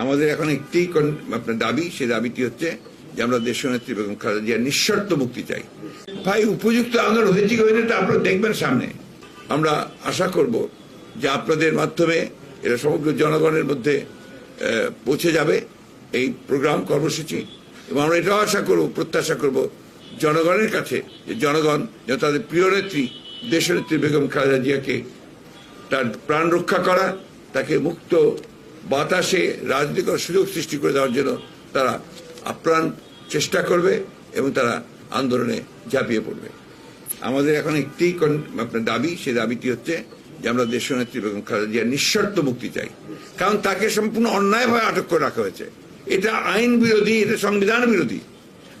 আমাদের এখন একটি আপনার দাবি সেই দাবিটি হচ্ছে যে আমরা দেশনেত্রী বেগম খালেদা জিয়ার নিঃশর্ত মুক্তি চাই। ভাই, উপযুক্ত আন্দোলন হয়েছে কি হয়নি তা আপনারা দেখবেন সামনে। আমরা আশা করব যে আপনাদের মাধ্যমে এটা সমগ্র জনগণের মধ্যে পৌঁছে যাবে এই প্রোগ্রাম কর্মসূচি। এবং আমরা এটাও আশা করব, প্রত্যাশা করব জনগণের কাছে যে জনগণ যেন তাদের প্রিয় নেত্রী, দেশনেত্রী বেগম খালেদা জিয়াকে তার প্রাণ রক্ষা করা, তাকে মুক্ত বাতাসে রাজনীতি করার সুযোগ সৃষ্টি করে দেওয়ার জন্য তারা আপ্রাণ চেষ্টা করবে এবং তারা আন্দোলনে ঝাঁপিয়ে পড়বে। আমাদের এখন একটি আপনার দাবি সেই দাবিটি হচ্ছে যে আমরা দেশনেত্রী বেগম খালেদা জিয়ার নিঃশর্ত মুক্তি চাই। কারণ তাকে সম্পূর্ণ অন্যায়ভাবে আটক করে রাখা হয়েছে। এটা আইন বিরোধী, এটা সংবিধান বিরোধী।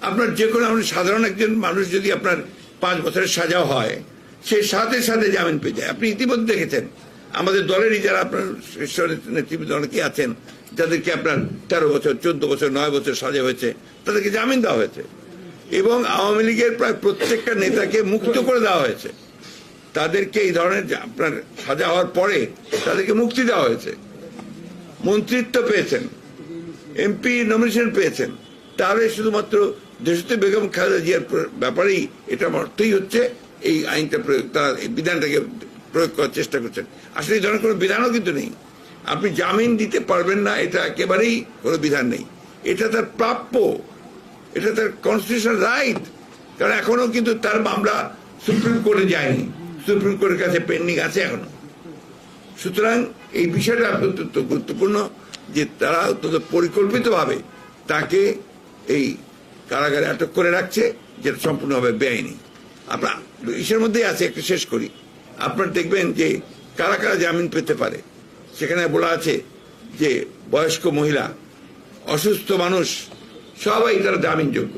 আপনার যে কোনো আপনি সাধারণ একজন মানুষ যদি আপনার পাঁচ বছরের সাজা হয়, সে সাথে সাথে জামিন পেয়ে যায়। আপনি ইতিমধ্যে দেখেছেন আমাদের দলেরই যারা আপনার নেতৃবৃন্দ অনেকে আছেন, যাদেরকে আপনার তেরো বছর, চোদ্দ বছর, নয় বছর সাজা হয়েছে, তাদেরকে জামিন দেওয়া হয়েছে। এবং আওয়ামী লীগের প্রায় প্রত্যেকটা নেতাকে মুক্ত করে দেওয়া হয়েছে। তাদেরকে এই ধরনের আপনার সাজা হওয়ার পরে তাদেরকে মুক্তি দেওয়া হয়েছে। মন্ত্রিত্ব পেয়েছেন, এমপি নমিনেশন পেয়েছেন। তাহলে শুধুমাত্র দেশতে বেগম খালেদা জিয়ার ব্যাপারেই এটা অর্থই হচ্ছে এই আইনটা প্রয়োগ তারা বিধানটাকে প্রয়োগ করার চেষ্টা করছেন। আসলে এই ধরনের কোনো বিধানও কিন্তু নেই। আপনি জামিন দিতে পারবেন না, এটা একেবারেই কোনো বিধান নেই। এটা তার প্রাপ্য, এটা তার কনস্টিটিউশন রাইট কারণ এখনও কিন্তু তার মামলা সুপ্রিম কোর্টে যায়নি। সুপ্রিম কোর্টের কাছে পেন্ডিং আছে এখনও সুতরাং এই বিষয়টা অত্যন্ত গুরুত্বপূর্ণ যে তারা অত্যন্ত পরিকল্পিতভাবে তাকে এই কারাগারে আটক করে রাখছে, যেটা সম্পূর্ণভাবে বেআইনি। আপনার ইসের মধ্যেই আছে, একটু শেষ করি। আপনার দেখবেন যে কারা কারা জামিন পেতে পারে? সেখানে বলা আছে যে বয়স্ক মহিলা, অসুস্থ মানুষ, সবাই তারা জামিনযোগ্য।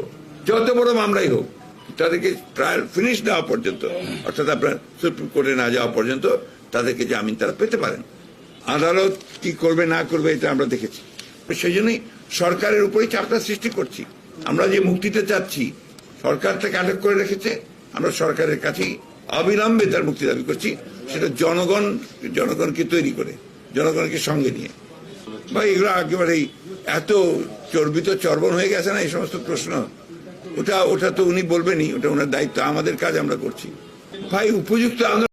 যত বড় মামলাই হোক, তাদেরকে ট্রায়াল ফিনিশ দেওয়া পর্যন্ত, অর্থাৎ আপনার সুপ্রিম কোর্টে না যাওয়া পর্যন্ত তাদেরকে জামিন তারা পেতে পারেন। আদালত কি করবে, না করবে, এটা আমরা দেখেছি। সেই জন্যই সরকারের উপরেই চাপটা সৃষ্টি করছি। আমরা যে মুক্তিতে চাচ্ছি, সরকার থেকে আটক করে রেখেছে, আমরা সরকারের কাছেই অবিলম্বে তার মুক্তি দাবি করছি, সেটা জনগণ, জনগণকে তৈরি করে, জনগণকে সঙ্গে নিয়ে। বা এগুলো একেবারেই এত চর্বিত, চর্বণ হয়ে গেছে না এই সমস্ত প্রশ্ন? ওটা ওটা তো উনি বলবেনই, ওটা ওনার দায়িত্ব, আমাদের কাজ আমরা করছি। ভাই, উপযুক্ত